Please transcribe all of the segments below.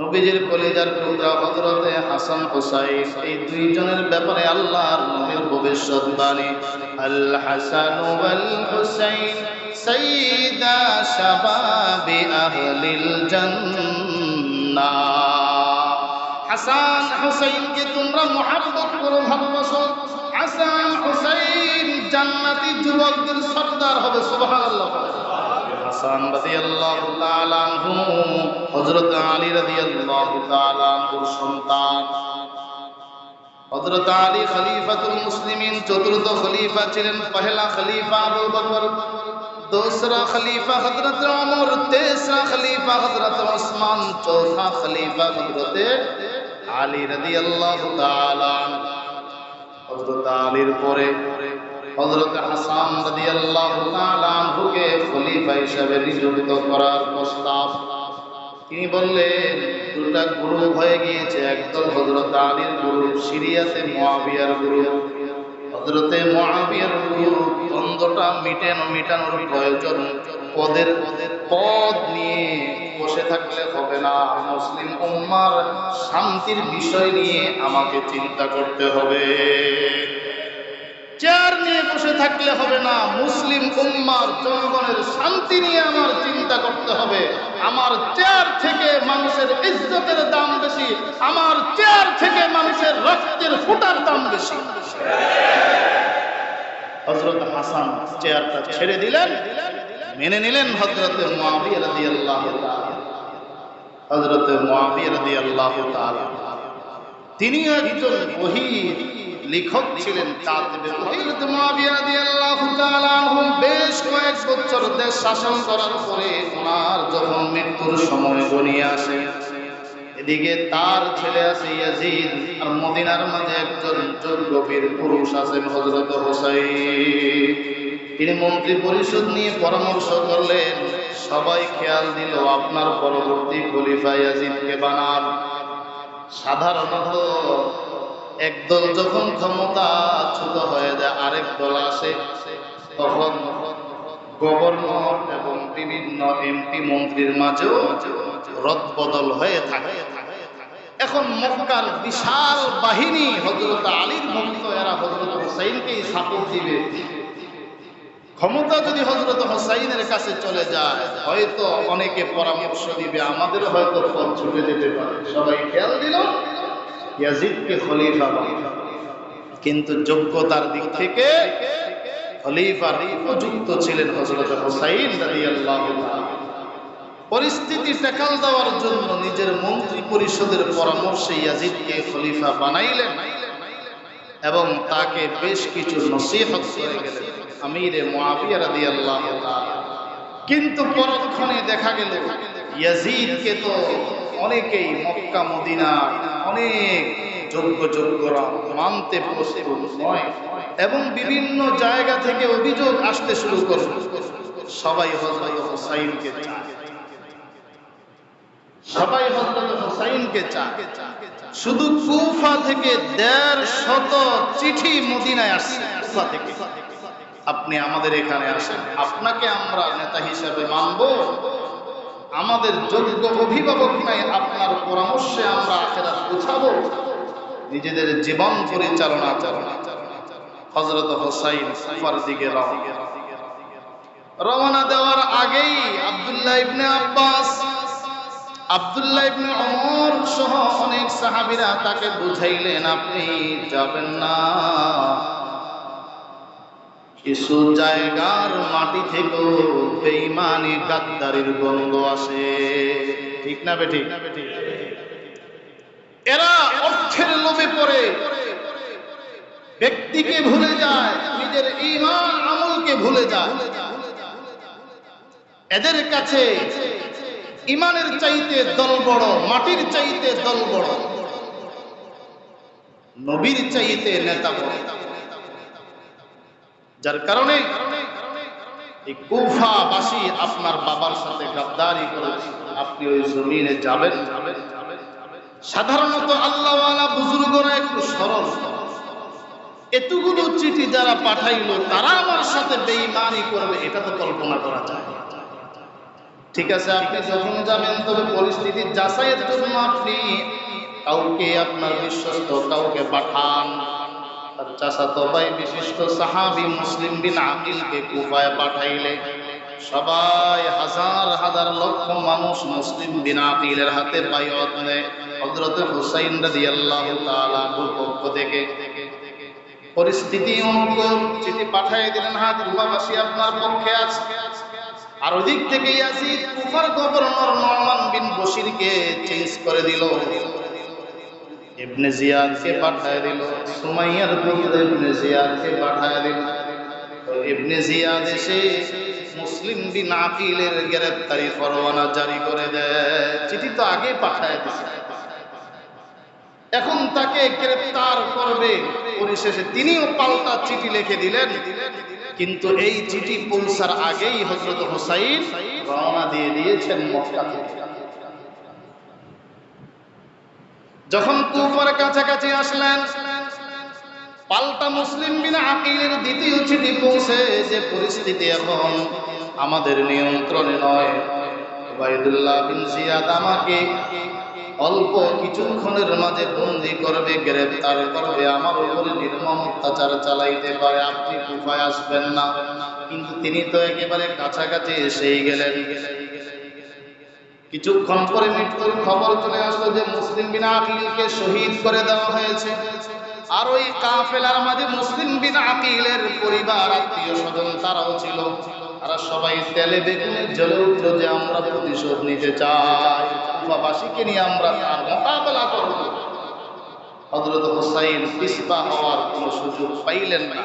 নবীজির কলিজার টুকরা হজরতে হাসান হোসাইন, এই দুইজনের ব্যাপারে আল্লাহর নবীর ভবিষ্যৎবাণী আল হাসান ওয়াল হুসাইন সাইয়্যিদা শাবাবি আহলিল জান্নাহ হাসান হুসাইনকে তোমরা মহাব্বত করো ভালোবাসো। হাসান হুসাইন জান্নাতি যুবকদের সর্দার হবে, সুবহানাল্লাহ। হাসান রাদিয়াল্লাহু তাআলা আনহু, হযরত আলী রাদিয়াল্লাহু তাআলা আনহুর সন্তান। হযরত আলী খলিফাতুল মুসলিমিন চতুর্থ খলিফা ছিলেন, পহেলা খলিফা আবু বকর دوسرا خلیفہ حضرت عمر তেসরা খলিফা حضرت عثمان چوتھا خلیفہ حضرت علی رضی اللہ تعالی حضرت علیর পরে হযরত হাসান রাদিয়াল্লাহু তাআলা আনহুকে খলিফা হিসেবে নিযুক্ত করার প্রস্তাব। তিনি বললেন, দুটা গ্রুপ হয়ে গিয়েছে। একদল হযরত আলীর গ্রুপ, সিরিয়াতে মুয়াবিয়ার গ্রুপ। হযরতে মুয়াবিয়ার গ্রুপ দ্বন্দ্বটা মিটানো মিটানোর প্রয়োজন। পদের পদ নিয়ে বসে থাকলে হবে না। মুসলিম উম্মার শান্তির বিষয় নিয়ে আমাকে চিন্তা করতে হবে। চেয়ার নিয়ে বসে থাকলে হবে না। মুসলিম উম্মার জনগণের শান্তি নিয়ে আমার চিন্তা করতে হবে। আমার চেয়ার থেকে মানুষের ইজ্জতের দাম বেশি, আমার চেয়ার থেকে মানুষের রক্তের ফুটার দাম বেশি। হজরত হাসান চেয়ারটা ছেড়ে দিলেন, মেনে নিলেন হজরত হজরত তিনি একজন ওহী লেখক ছিলেন বেশ কয়েক বছর দেশ শাসন করার পরে ওনার যখন মৃত্যুর সময় গনিয়ে আসে, এদিকে তার ছেলে আছে ইয়াজিদ আর মদিনার মাঝে একজন যোগ্যবীর পুরুষ আছেন হযরত হোসাইন। তিনি মন্ত্রী পরিষদ নিয়ে পরামর্শ করলেন, সবাই খেয়াল দিল আপনার পরবর্তী খলিফা ইয়াজিদকে বানান। সাধারণত একদল যখন ক্ষমতা চ্যুত হয়ে যায়, আরেক দল আসে, তখন গভর্নর এবং বিভিন্ন এমপি মন্ত্রীর মাঝেও রদবদল হয়ে থাকে। এখন মক্কার বিশাল বাহিনী হজরত আলীর ভক্ত, এরা হজরত হুসাইনকেই সাপোর্ট দিবে। ক্ষমতা যদি হজরত হোসাইনের কাছে চলে যায়, হয়তো অনেকে পরামর্শ দিবে, আমাদের হয়তো পথ ছুটে যেতে পারে। সবাই খেয়াল দিল? ইয়াজিদকে খলিফা কিন্তু যোগ্যতার দিক থেকে উপযুক্ত ছিলেন পরিস্থিতি টেকাল দেওয়ার জন্য নিজের মন্ত্রী পরিষদের পরামর্শে ইয়াজিদকে খলিফা বানাইলেন এবং তাকে বেশ কিছু নসিহত করে গেলেন আমিরে মুআবিয়া রাদিয়াল্লাহু কিন্তু পরক্ষণে দেখা গেল, ইয়াজিদকে তো অনেকেই মক্কা মদিনা অনেক যোগ্য যোগ্যরা মানতে নয়। এবং বিভিন্ন জায়গা থেকে অভিযোগ আসতে শুরু করল সবাই হুসাইনকে সবাই চায়। শুধু কুফা থেকে দেড় শত চিঠি মদিনায় আসছে কুফা থেকে। আপনি আমাদের এখানে আসেন। আপনাকে আমরা নেতা হিসাবে মানব। আমাদের যোগ্য অভিভাবক নাই, আপনার পরামর্শে আমরা আখেরা গোছাবো নিজেদের জীবন পরিচালনা চালনা হজরত হোসাইন কুফার দিকে রওনা দেওয়ার আগেই আব্দুল্লাহ ইবনে আব্বাস, আব্দুল্লাহ ইবনে ওমর সহ অনেক সাহাবীরা তাকে বুঝাইলেন, আপনি যাবেন না। কিছু জায়গার মাটি থেকেও বেঈমানি গাদ্দারির গন্ধ আসে। ঠিক না বে ঠিক এরা অর্থের লোভে পড়ে। ব্যক্তিকে ভুলে যায়, নিজের ঈমান আমলকে ভুলে যায়। এদের কাছে ইমানের চাইতে দল বড়, মাটির চাইতে দল বড়। নবীর চাইতে নেতা বড়। যার কারণে এই আপনার বাবার সাথে গাদ্দারি করেছে আপনি ওই জমিনে যাবেন। সাধারণত আল্লাহওয়ালা বুজুর্গরা একটু সরল। এতগুলো চিঠি যারা পাঠাইলো, তারা আমার সাথে বেঈমানি করবে, এটা তো কল্পনা করা যায়। ঠিক আছে, আপনি যখন যাবেন, তবে পরিস্থিতি যাচাইয়ের জন্য আপনি কাউকে আপনার বিশ্বস্ত কাউকে পাঠান। তার চাচাতো ভাই বিশিষ্ট সাহাবি মুসলিম বিন আকিলকে কুফায় পাঠাইলে। সবাই হাজার হাজার লক্ষ মানুষ মুসলিম বিন আকিলের হাতে নেয়। হুসাইন পক্ষ থেকে। পরিস্থিতি অনুকূল, চিঠি পাঠিয়ে দিলেন, হাত আপনার পক্ষে আছে। আর ওদিক থেকে ইয়াজিদ কুফার গভর্নর নরমান বিন বশিরকে চেঞ্জ করে দিল। ইবনে জিয়াদকে পাঠায় দিল, সুমাইয়ার পুত্র ইবনে জিয়াদকে পাঠায় দিল। তো ইবনে জিয়াদ এসে মুসলিম বিন আকিলের গ্রেফতারি পরোয়ানা জারি করে দেয়। চিঠি তো আগে পাঠায় দিছে। এখন তাকে গ্রেফতার করবে, পরিশেষে তিনিও পাল্টা চিঠি লিখে দিলেন। কিন্তু এই চিঠি পৌঁছার আগেই হজরত হোসাইন রওনা দিয়ে দিয়েছেন মক্কা থেকে যখন কুফার কাছাকাছি আসলেন, পাল্টা মুসলিম বিনা আকিলের দ্বিতীয় চিঠি পৌঁছে যে পরিস্থিতি এখন আমাদের নিয়ন্ত্রণে নয়। ওবায়দুল্লাহ বিন জিয়াদ আমাকে অল্প কিছুক্ষণের মাঝে বন্দি করবে গ্রেফতার করবে। আমার উপরে নির্মম অত্যাচার চালাইতে পারে, আপনি কুফায় আসবেন না। কিন্তু তিনি তো একেবারে কাছাকাছি এসেই গেলেন। কিছুক্ষণ পরে মৃত্যুর খবর চলে আসলো যে মুসলিম বিনা আকিলকে শহীদ করে দেওয়া হয়েছে। আর ওই কাফেলার মাঝে মুসলিম বিন আকিলের পরিবার, আত্মীয় স্বজন তারাও ছিল। তারা সবাই তেলে বেগুনে জ্বলে উঠল যে আমরা প্রতিশোধ নিতে চাই। কুফাবাসীকে নিয়ে আমরা তার মোকাবেলা করব। হজরত হোসাইন পিসপা হওয়ার কোনো সুযোগ পাইলেন না।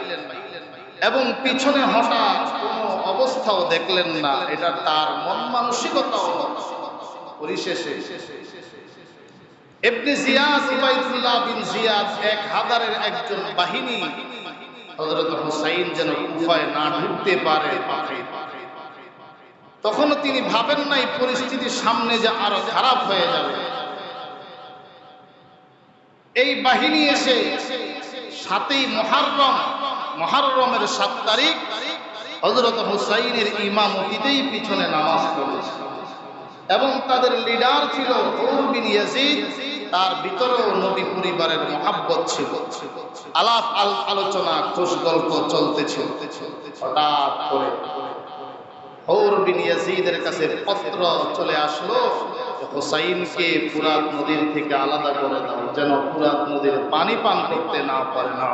এবং পিছনে হঠাৎ কোনো অবস্থাও দেখলেন না। এটা তার মন মানসিকতাও। পরিশেষে। Ibn Ziyad, Ubaidullah bin Ziyad এক হাজারের একজন বাহিনী, হযরত হুসাইন যেন কুফায় না ঢুকতে পারে। তখন তিনি ভাবেন নাই পরিস্থিতি সামনে যে আরও খারাপ হয়ে যাবে। এই বাহিনী এসে সাতই মহারম মহারমের সাত তারিখ হজরত হুসাইনের ইমামতিতেই পিছনে নামাজ পড়েছে। এবং তাদের লিডার ছিল তার ভিতরেও নবী পরিবারের মহাব্বত ছিল। আলাপ আল আলোচনা খোশ গল্প চলতেছিল হঠাৎ করে কাছে চলে আসলো থেকে আলাদা করে দাও, যেন ফুরাত নদীর পানি পান করতে না পারে। না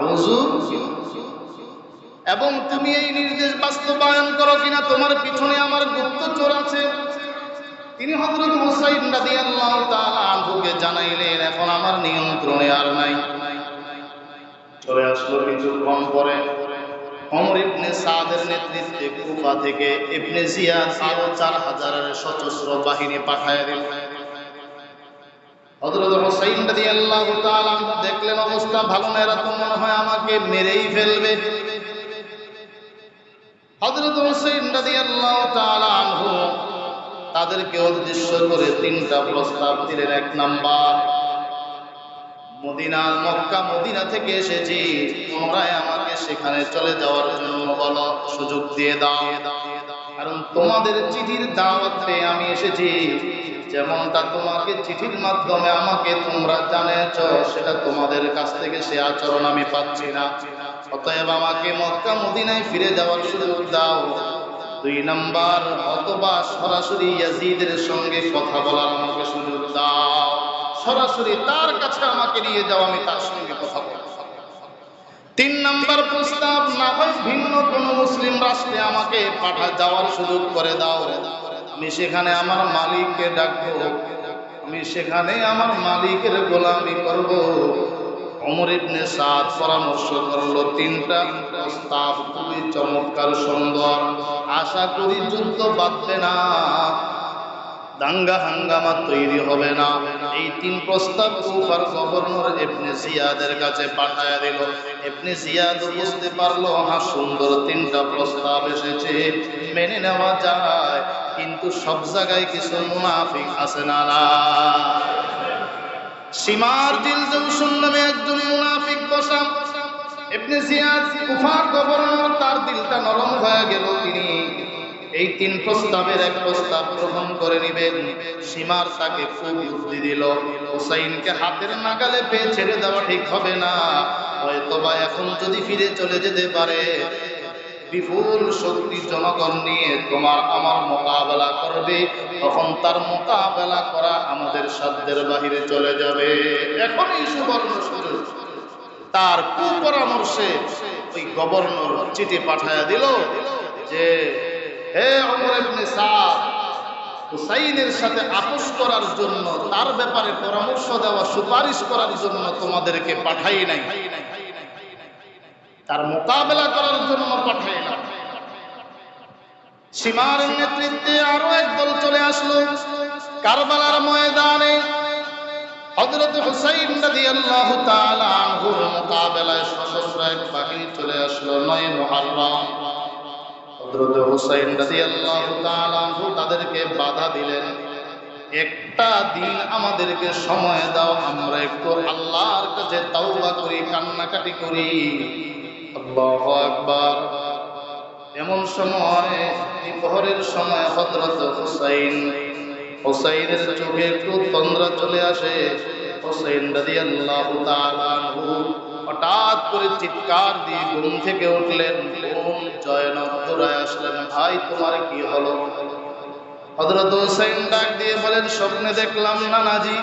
এবং তুমি এই নির্দেশ বাস্তবায়ন করো কিনা, তোমার পিছনে আমার গুপ্তচর আছে। তিনি হযরত হুসাইন রাদিয়াল্লাহু তাআলা আনহুকে জানাইলেন, এখন আমার নিয়ন্ত্রণে আর নাই। চলে আসলো কিছুক্ষণ পরে। ওমর ইবনে সাদের নেতৃত্বে কুফা থেকে ইবনে জিয়াদ আরও চার হাজারের সশস্ত্র বাহিনী পাঠায় হযরত হুসাইন রাদিয়াল্লাহু তাআলা দেখলেন অবস্থা ভালো না, এরা তো মনে হয় আমাকে মেরেই ফেলবে। হযরত হুসাইন রাদিয়াল্লাহু তাআলা আনহু তাদেরকে উদ্দেশ্য করে তিনটা প্রস্তাব দিলেন। এক নাম্বার, মদিনা, মক্কা, মদিনা থেকে এসেছি। তোমরাই আমাকে সেখানে চলে যাওয়ার জন্য বলো সুযোগ দিয়ে দাও। কারণ তোমাদের চিঠির দাওয়াত আমি এসেছি। যেমনটা তোমাকে চিঠির মাধ্যমে আমাকে তোমরা জানেছ সেটা তোমাদের কাছ থেকে সে আচরণ আমি পাচ্ছি না। অতএব আমাকে মক্কা, মদিনায় ফিরে যাওয়ার সুযোগ দাও। দুই নাম্বার, অথবা সরাসরি ইয়াজিদের সঙ্গে কথা বলার আমাকে সুযোগ দাও। সরাসরি তার কাছে আমাকে নিয়ে যাও, আমি তার সঙ্গে কথা বলব। তিন নাম্বার প্রস্তাব, না হয় ভিন্ন কোন মুসলিম রাষ্ট্রে আমাকে পাঠা যাওয়ার সুযোগ করে দাও। আমি সেখানে আমার মালিককে ডাকবো। আমি সেখানে আমার মালিকের গোলামি করব। অমর ইবনে সাদ পরামর্শ করল, তিনটা প্রস্তাব খুবই চমৎকার, সুন্দর। আশা করি যুদ্ধ বাঁধবে না। দাঙ্গা হাঙ্গামা তৈরি হবে না। এই তিন প্রস্তাব কুফার গভর্নর ইবনে জিয়াদের কাছে পাঠায় দিল। ইবনে জিয়াদ বুঝতে পারল হ্যাঁ সুন্দর তিনটা প্রস্তাব এসেছে, মেনে নেওয়া যায়। কিন্তু সব জায়গায় কিছু মুনাফিক আছে না। সীমার দিল জৌসুন নামে একজন মুনাফিক বসা। ইবনে জিয়াদ কুফার গভর্নর তার দিলটা নরম হয়ে গেল তিনি। এই তিন প্রস্তাবের এক প্রস্তাব গ্রহণ করে নিবেন। সীমার তাকে খুব বুদ্ধি দিল। হোসাইনকে হাতের নাগালে পেয়ে ছেড়ে দেওয়া ঠিক হবে না। হয়তো বা এখন যদি ফিরে চলে যেতে পারে। বিপুল শক্তি জনগণ নিয়ে তোমার আমার মোকাবেলা করবে, তখন তার মোকাবেলা করা আমাদের সাধ্যের বাহিরে চলে যাবে। এখনই সুবর্ণ সুযোগ। তার কুপরামর্শে ওই গভর্নর চিঠি পাঠায়া দিল যে, হে অমর হুসাইনের সাথে আপোষ করার জন্য তার ব্যাপারে পরামর্শ দেওয়া সুপারিশ করার জন্য তোমাদেরকে পাঠাই নাই। তার মোকাবেলা করার জন্য পাঠাই না সীমার নেতৃত্বে আরও একদল চলে আসলো। কারবালার ময়দানে হযরত হুসাইন রাদিয়াল্লাহু তাআলা আনহুর মোকাবেলায় সশস্ত্র এক বাহিনী চলে আসলো নয় মুহররম। হযরত হুসাইন রাদিয়াল্লাহু তাআলা আনহু তাদেরকে বাধা দিলেন। একটা দিন আমাদেরকে সময় দাও, আমরা একটু আল্লাহর কাছে তাওবা করি, কান্নাকাটি করি। আল্লাহু আকবার। এমন সময় দুপুরের সময় হযরত হুসাইন, হুসাইনের চোখে একটু তন্দ্রা চলে আসে। হুসাইন তাআলা আনহু হঠাৎ করে চিৎকার দিয়ে ঘুম থেকে উঠলেন। ঘুম জয়নব দৌড়ায় আসলেন, ভাই, তোমার কি হলো? হযরত হুসাইন ডাক দিয়ে বলেন, স্বপ্নে দেখলাম নানাজি।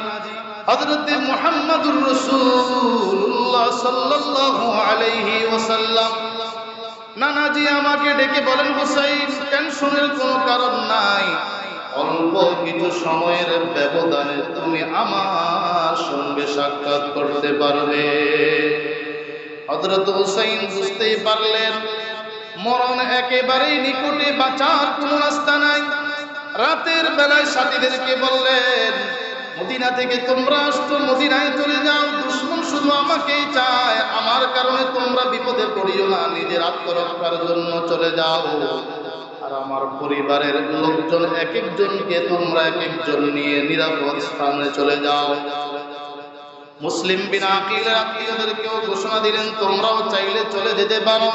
হযরত মুহাম্মদুর রাসূলুল্লাহ সাল্লাল্লাহু আলাইহি ওয়াসাল্লাম। নানাজি আমাকে ডেকে বলেন, হুসাইন, টেনশনের কোনো কারণ নাই। অল্প কিছু সময়ের ব্যবধানে তুমি আমার সঙ্গে সাক্ষাৎ করতে পারবে। হযরত হুসাইন বুঝতেই পারলেন, মরণ একেবারেই নিকটে বাঁচার কোনো রাস্তা নাই। রাতের বেলায় সাথীদেরকে বললেন মদিনা থেকে তোমরা আসতো মদিনায় চলে যাও, দুশ্মন শুধু আমাকেই চায়। আমার কারণে তোমরা বিপদে পড়িও না, নিজের আত্মরক্ষার জন্য চলে যাও। আর আমার পরিবারের লোকজন এক একজনকে তোমরা এক একজন নিয়ে নিরাপদ স্থানে চলে যাও। মুসলিম বিনা আকিলের আত্মীয়দেরকেও ঘোষণা দিলেন, তোমরাও চাইলে চলে যেতে পারো।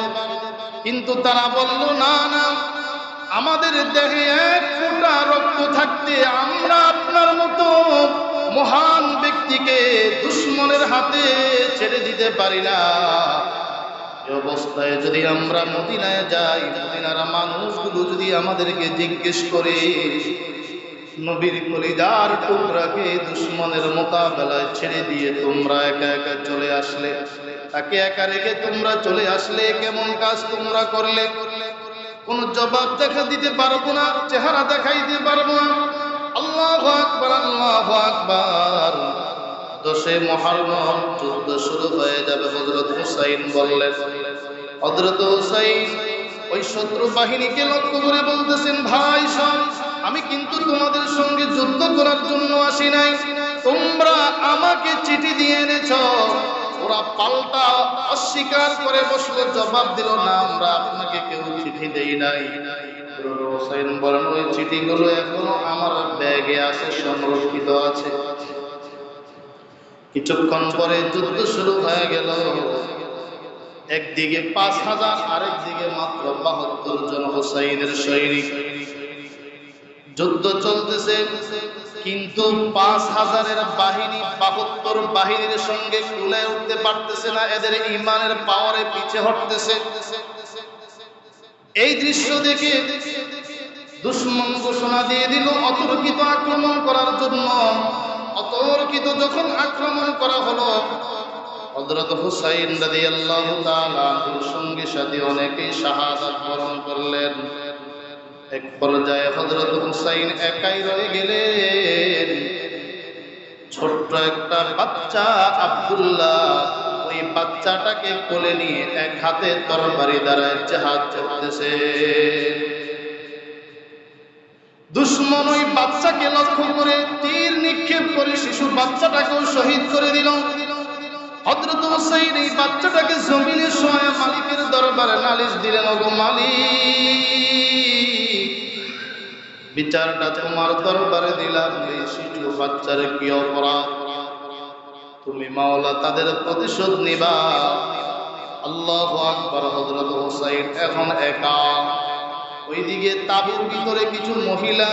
কিন্তু তারা বলল, না না। আমাদের দেহে এক ফোঁটা রক্ত থাকতে আমরা আপনার মতো মহান ব্যক্তিকে দুশ্মনের হাতে ছেড়ে দিতে পারি না। অবস্থায় যদি আমরা মদিনায় যাই, মদিনার মানুষগুলো যদি আমাদেরকে জিজ্ঞেস করে, নবীর কলিদার টুকরাকে দুশ্মনের মোকাবেলায় ছেড়ে দিয়ে তোমরা একা একা চলে আসলে, তাকে একা রেখে তোমরা চলে আসলে, কেমন কাজ তোমরা করলে? কোন জবাব দেখা দিতে পারব না, চেহারা দেখাইতে পারব না। আল্লাহ আকবার আল্লাহ আকবার। দশে মহারম যুদ্ধ শুরু হয়ে যাবে হজরত হুসাইন বললেন। হজরত হুসাইন, ওই শত্রু বাহিনীকে লক্ষ্য করে বলতেছেন, ভাই সব আমি কিন্তু তোমাদের সঙ্গে যুদ্ধ করার জন্য আসি নাই। তোমরা আমাকে চিঠি দিয়ে এনেছ। ওরা পাল্টা অস্বীকার করে বসল জবাব দিল, না, আমরা আপনাকে কেউ চিঠি দেই নাই। বলেন, ওই চিঠিগুলো এখনও আমার ব্যাগে আছে, সংরক্ষিত আছে। কিছুক্ষণ পরে যুদ্ধ শুরু হয়ে গেল। একদিকে পাঁচ হাজার আরেক দিকে মাত্র বাহাত্তর জন হোসাইনের সৈনিক। যুদ্ধ চলতেছে। কিন্তু পাঁচ হাজারের বাহিনী বাহাত্তর বাহিনীর সঙ্গে কুলে উঠতে পারতেছে না, এদের ইমানের পাওয়ারে পিছে হটতেছে। এই দৃশ্য দেখে দুশ্মন ঘোষণা দিয়ে দিল, অতর্কিত আক্রমণ করার জন্য। অতর্কিত যখন আক্রমণ করা হলো, হযরত হুসাইন রাদিয়াল্লাহু তাআলা সঙ্গে সাথে অনেকেই শাহাদাত বরণ করলেন। এক পর্যায়ে হযরত হুসাইন একাই রয়ে গেলেন। ছোট্ট একটা বাচ্চা আব্দুল্লাহ ওই বাচ্চাটাকে কোলে নিয়ে এক হাতে তরবারি দ্বারা জাহাজ চলতেছে দুশ্মন ওই বাচ্চাকে লক্ষ্য করে তীর নিক্ষেপ করে শিশু বাচ্চাটাকেও শহীদ করে দিল। হজরত হোসাইন এই বাচ্চাটাকে জমিনে শোয়া মালিকের দরবারে নালিশ দিলেন, ওগো মালিক বিচারটা তোমার দরবারে দিলাম, এই শিশু বাচ্চার কি অপরাধ? তুমি মাওলা তাদের প্রতিশোধ নিবা। আল্লাহ আকবর হজরত হোসাইন এখন একা। ওইদিকে তাবুর ভিতরে কিছু মহিলা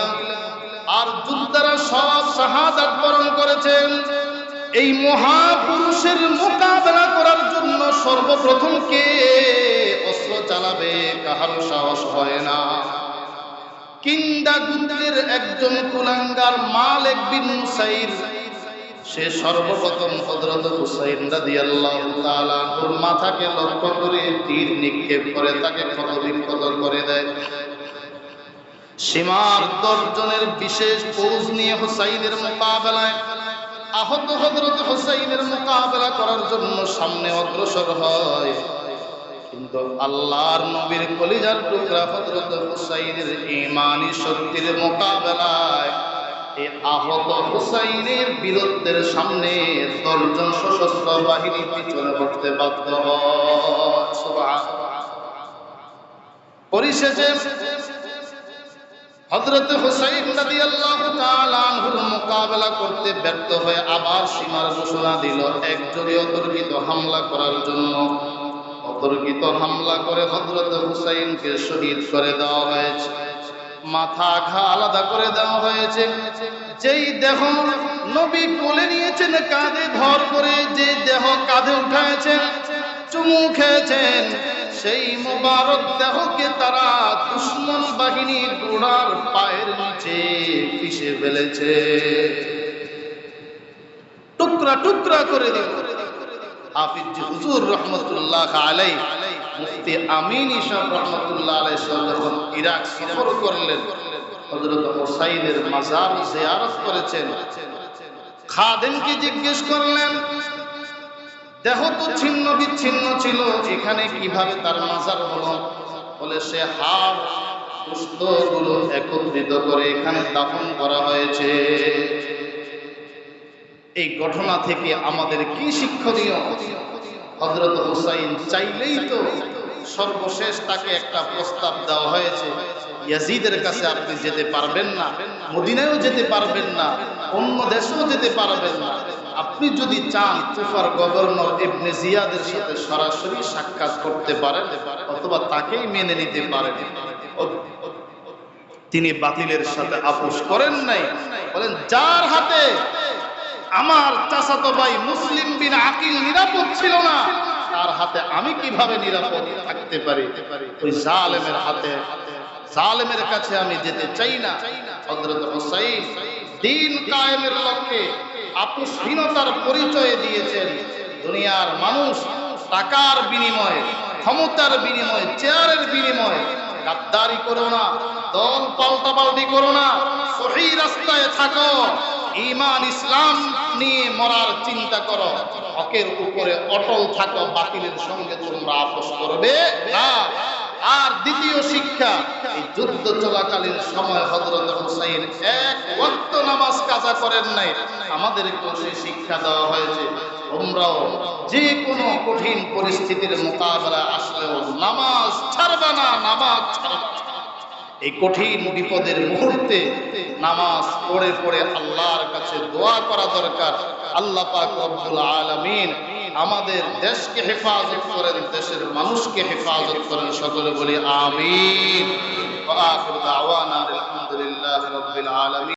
আর যোদ্ধারা সব শাহাদাত বরণ করেছেন। এই মহাপুরুষের মোকাবেলা করার জন্য সর্বপ্রথম কে অস্ত্র চালাবে, কাহারও সাহস হয় না। কিন্দা গুন্দের একজন কুলাঙ্গার মালিক বিন মুসাইর। সে সর্বপ্রথম হযরত হুসাইন রাদিয়াল্লাহু তাআলা ওর মাথাকে লক্ষ্য করে তীর নিক্ষেপ করে তাকে ক্ষতবিক্ষত করে দেয়। সীমার দর্জনের বিশেষ ফৌজ নিয়ে হুসাইনের মোকাবেলায় আহত হযরত হুসাইনের মোকাবেলা করার জন্য সামনে অগ্রসর হয়। কিন্তু আল্লাহর নবীর কলিজার টুকরা হযরত হুসাইনের ঈমানি শক্তির মোকাবেলায় এই আহত হুসাইনের বীরত্বের সামনে দশজন সশস্ত্র বাহিনী পিছনে হতে বাধ্য। পরিশেষে হযরত হুসাইন রাদিয়াল্লাহু তাআলা আনহুর মোকাবেলা করতে ব্যর্থ হয়ে আবার সীমার ঘোষণা দিল একযোগে অতর্কিত হামলা করার জন্য অতর্কিত হামলা করে হযরত হুসাইনকে শহীদ করে দেওয়া হয়েছে। মাথা ঘা আলাদা করে দেওয়া হয়েছে। যেই দেহ নবী কোলে নিয়েছেন, কাঁধে ধর করে যে দেহ কাঁধে উঠাইছেন চুমু খেয়েছেন, সেই মোবারক দেহকে তারা দুশ্মন বাহিনীর গোড়ার পায়ের নিচে পিষে ফেলেছে। টুকরা টুকরা করে দিল। রহমতুল্লাহ আলাই আমিন রহমতুল্লাহ খাদেমকে জিজ্ঞেস করলেন, দেহ তো ছিন্ন বিচ্ছিন্ন ছিল, এখানে কীভাবে তার মাজার হলো? বলে, সে হাড়গুলো একত্রিত করে এখানে দাফন করা হয়েছে। এই ঘটনা থেকে আমাদের কি শিক্ষণীয় হজরত হুসাইন চাইলেই তো সর্বশেষ তাকে একটা প্রস্তাব দেওয়া হয়েছে। ইয়াজিদের কাছে আপনি যেতে পারবেন না, মদিনায়ও যেতে পারবেন না, অন্য দেশেও যেতে পারবেন না। আপনি যদি চান কুফার গভর্নর ইবনে জিয়াদের সাথে সরাসরি সাক্ষাৎ করতে পারেন, অথবা তাকেই মেনে নিতে পারেন। তিনি বাতিলের সাথে আপোষ করেন নাই। বলেন, যার হাতে আমার চাচাতো ভাই মুসলিম বিন আকিল নিরাপদ ছিল না। তার হাতে আমি কীভাবে নিরাপদ থাকতে পারি? ওই জালেমের হাতে, জালেমের কাছে আমি যেতে চাই না। হযরত হুসাইন দিন কায়েমের লক্ষ্যে আপোষহীনতার পরিচয় দিয়েছেন। দুনিয়ার মানুষ টাকার বিনিময়ে, ক্ষমতার বিনিময়ে, চেয়ারের বিনিময়ে গাদ্দারি করো না, দল পাল্টাপাল্টি করো না, সহি রাস্তায় থাকো। ইমান ইসলাম নিয়ে মরার চিন্তা করো। হকের উপরে অটল থাকো, বাতিলের সঙ্গে তোমরা আপোষ করবে না। আর দ্বিতীয় শিক্ষা যুদ্ধ চলাকালীন সময় হজরত হুসাইন এক ওয়াক্ত নামাজ কাজা করেন নাই। আমাদেরকে সেই শিক্ষা দেওয়া হয়েছে। তোমরাও যে কোনো কঠিন পরিস্থিতির মোকাবেলা আসলেও নামাজ ছাড়বে না, নামাজ ছাড়বে। এই কঠিন বিপদের মুহূর্তে নামাজ পড়ে পড়ে আল্লাহর কাছে দোয়া করা দরকার। আল্লাহ পাক রব্বুল আলামিন আমাদের দেশকে হেফাজত করেন, দেশের মানুষকে হেফাজত করেন। সকলে বলি আমিন। আলহামদুলিল্লাহ রাব্বিল আলামিন।